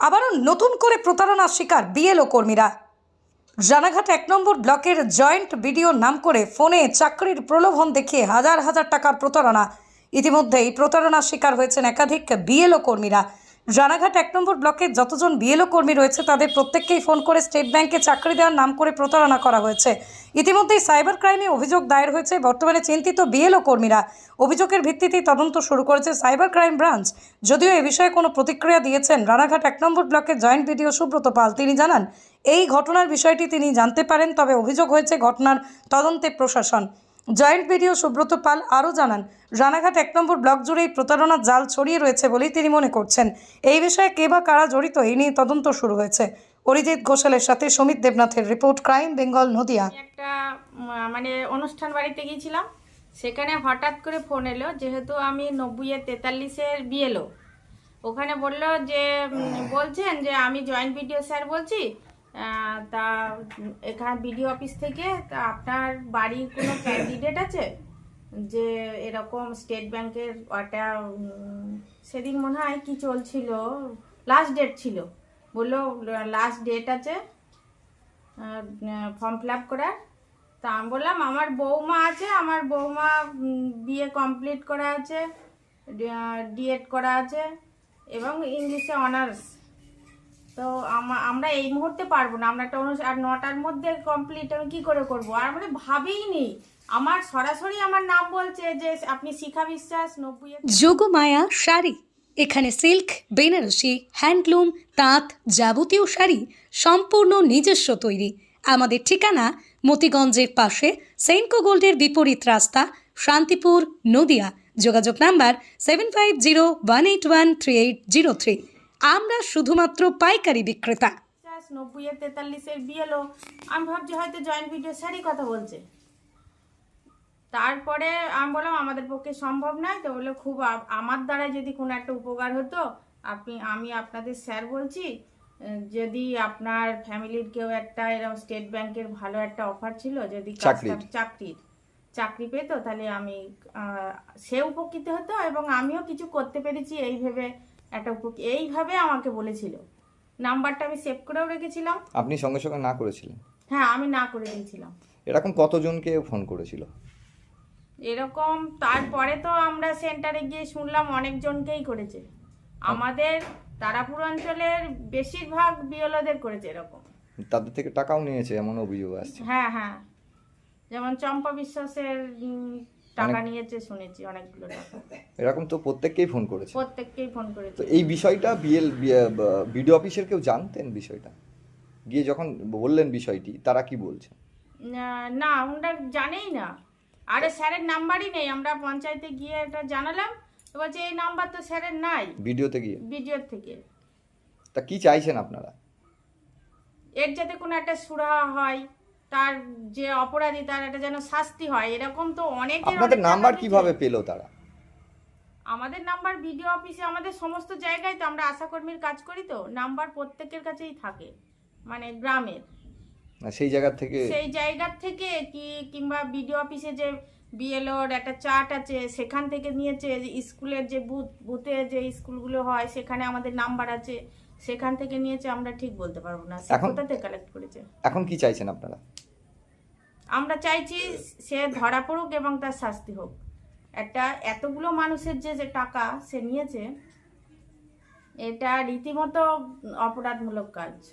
আবারও নতুন করে প্রতারণার শিকার বিএলও কর্মীরা। রানাঘাট এক নম্বর ব্লকের জয়েন্ট ভিডিও নাম করে ফোনে চাকরির প্রলোভন দেখিয়ে হাজার হাজার টাকার প্রতারণা। ইতিমধ্যেই প্রতারণার শিকার হয়েছেন একাধিক বিএলও কর্মীরা। রানাঘাট এক নম্বর ব্লকের যতজন বিএলও কর্মী রয়েছে, তাদের প্রত্যেককেই ফোন করে স্টেট ব্যাংকে চাকরি দেওয়ার নাম করে প্রতারণা করা হয়েছে। ইতিমধ্যেই সাইবার ক্রাইমে অভিযোগ দায়ের হয়েছে, বর্তমানে চিন্তিত বিএলও কর্মীরা। অভিযোগের ভিত্তিতেই তদন্ত শুরু করেছে সাইবার ক্রাইম ব্রাঞ্চ। যদিও এ বিষয়ে কোনো প্রতিক্রিয়া দিয়েছেন রানাঘাট এক নম্বর ব্লকের জয়েন্ট ভিডিও সুব্রত পাল, তিনি জানান, এই ঘটনার বিষয়টি তিনি জানতে পারেন, তবে অভিযোগ হয়েছে ঘটনার তদন্তে প্রশাসন। জয়েন্ট ভিডিও সুব্রত পাল আরও জানান, রানাঘাট এক নম্বর ব্লক জুড়েই প্রতারণার জাল ছড়িয়ে রয়েছে বলেই তিনি মনে করছেন। এই বিষয়ে কে বা কারা জড়িত এই নিয়ে তদন্ত শুরু হয়েছে। অরিজিৎ ঘোষালের সাথে সমিত দেবনাথের রিপোর্ট, ক্রাইম বেঙ্গল, নদিয়া। একটা মানে অনুষ্ঠান বাড়িতে গিয়েছিলাম, সেখানে হঠাৎ করে ফোন এলো, যেহেতু আমি নব্বইয়ে তেতাল্লিশের বিএলও। ওখানে বলল যে বলছেন যে, আমি জয়েন্ট ভিডিও স্যার বলছি তা, এখানে বিডিও অফিস থেকে, তা আপনার বাড়ির কোনো ক্যান্ডিডেট আছে? যে এরকম স্টেট ব্যাংকের ওটা সেদিন মনে হয় কি চলছিল লাস্ট ডেট ছিল। বলল লাস্ট ডেট আছে ফর্ম ফিল আপ করার। তা আমি বললাম, আমার বৌমা আছে, আমার বৌমা বিএ কমপ্লিট করা আছে ডিএড করা আছে এবং ইংলিশে অনার্স তো আমা- আমরা এই মুহূর্তে পারব না। আমরা একটা আর নটার মধ্যে কমপ্লিট আমি কী করে করব? আর মানে ভাবেই নি আমার সরাসরি আমার নাম বলছে যে আপনি শিখা বিশ্বাস, নব্বই যোগমায়া শাড়ি। এখানে সিল্ক, বেনারসি, হ্যান্ডলুম, তাঁত যাবতীয় শাড়ি সম্পূর্ণ নিজস্ব তৈরি। আমাদের ঠিকানা মতিগঞ্জের পাশে সেন্কো গোল্ডের বিপরীত রাস্তা, শান্তিপুর, নদিয়া। যোগাযোগ number seven five zero one eight one three eight zero three. আমরা শুধুমাত্র পাইকারি বিক্রেতা। পঞ্চাশ নব্বইয়ের তেতাল্লিশের বিএলও। আমি ভাবছি হয়তো জয়েন্ট ভিডিও স্যারই কথা বলছে। তারপরে আমি বললাম আমাদের পক্ষে সম্ভব নয়। তো বলল খুব আমার দ্বারা যদি কোনো একটা উপকার হতো আপনি আমি আপনাদের স্যার বলছি যদি আপনার ফ্যামিলির কেউ একটা এরকম স্টেট ব্যাংকের ভালো একটা অফার ছিল যদি চাকরির। চাকরির। চাকরি পেতো তাহলে আমি সে উপকৃত হতো এবং আমিও কিছু করতে পেরেছি এই ভেবে একটা উপক- এইভাবে আমাকে বলেছিল। নাম্বারটা আমি সেভ করেও রেখেছিলাম। আপনি সঙ্গে সঙ্গে না করেছিলেন? হ্যাঁ আমি না করে দিয়েছিলাম। এরকম কতজনকে ফোন করেছিল? এরকম তারপরে তো আমরা সেন্টারে গিয়ে শুনলাম অনেকজনকেই করেছে। আমাদের তারাপুর অঞ্চলের বেশিরভাগ বিয়লদের করেছে এরকম। তাদের থেকে টাকাও নিয়েছে এমন অভিযোগ আসছে। হ্যাঁ হ্যাঁ। যেমন চম্পা বিশ্বাসের টাকা নিয়েছে শুনেছি অনেকগুলো টাকা। এরকম তো প্রত্যেককেই ফোন করেছে। প্রত্যেককেই ফোন করেছে। তো এই বিষয়টা বিএল বিডিও অফিসের কেউ জানতেন বিষয়টা? গিয়ে যখন বললেন বিষয়টি তারা কি বলছে না- ওনারা জানেই না। আরে স্যারের নাম্বারই নেই আমরা পঞ্চায়েতে গিয়ে এটা জানালাম। তো বলছে এই নাম্বার তো স্যারের নাই। ভিডিওতে গিয়ে? বিডিওর থেকে। তা কি চাইছেন আপনারা? এর যাতে কোনো একটা সুরাহা হয় তার যে অপরাধী তার একটা যেন শাস্তি হয় এরকম তো অনেকের আপনাদের অনেক নাম্বার কীভাবে পেল তারা? আমাদের নাম্বার বিডিও অফিসে আমাদের সমস্ত জায়গায় তো আমরা আশাকর্মীর কাজ করি তো নাম্বার প্রত্যেকের কাছেই থাকে মানে গ্রামের। সেই জায়গা থেকে সেই জায়গার থেকে কি কিংবা বিডিও অফিসে যে বিএলওর একটা চার্ট আছে সেখান থেকে নিয়েছে যে স্কুলের যে বুথ বুথে যে স্কুলগুলো হয় সেখানে আমাদের নাম্বার আছে। সেখান থেকে নিয়েছে আমরা ঠিক বলতে পারব না। সে এখন- কোথা থেকে কালেক্ট করেছে? এখন কি চাইছেন আপনারা? আমরা চাইছি সে ধরা পড়ুক এবং তার শাস্তি হোক। একটা এতগুলো মানুষের যে যে টাকা সে নিয়েছে এটা রীতিমতো অপরাধমূলক কাজ।